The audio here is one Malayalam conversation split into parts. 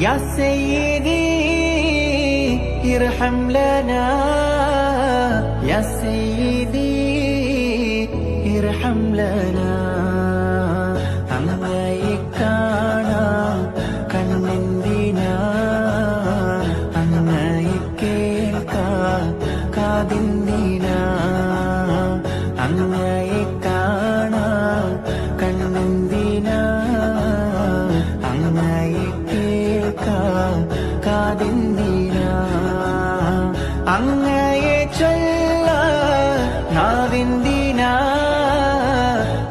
يا سيدي ارحم لنا يا سيدي ارحم لنا അങ്ങയെ കാണാം കണ്ണെന്തിനാ അങ്ങയെ കേൾക്കാം കാതിന്തിനാ കാതിന്തിനാ അങ്ങയെ ചൊല്ല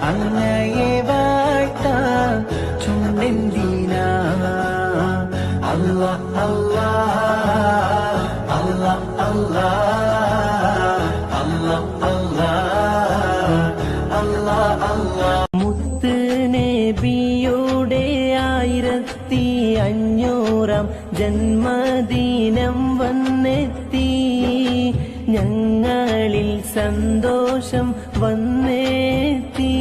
അങ്ങയെ മുത്ത് ആയിരത്തി അഞ്ഞൂറാം ജന്മദിനം വന്നെത്തി. ഞങ്ങളിൽ സന്തോഷം വന്നെത്തി.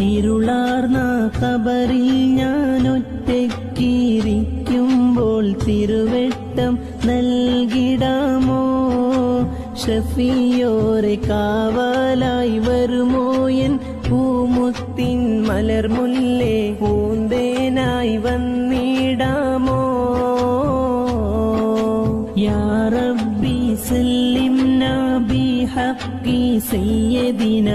ഇരുളാർന്ന കബറിൽ ഞാനൊറ്റക്കിരിക്കുമ്പോൾ തിരുവെട്ടം നൽകിടാമോ? ഷഫിയോരെ കാവലായി വരുമോ? എൻ പൂമുത്തിൻ മലർമുല്ലേ? തുണയായി വന്നിടാമോ? യാ റബ്ബി നബി ബിഹക്കി സയ്യദിന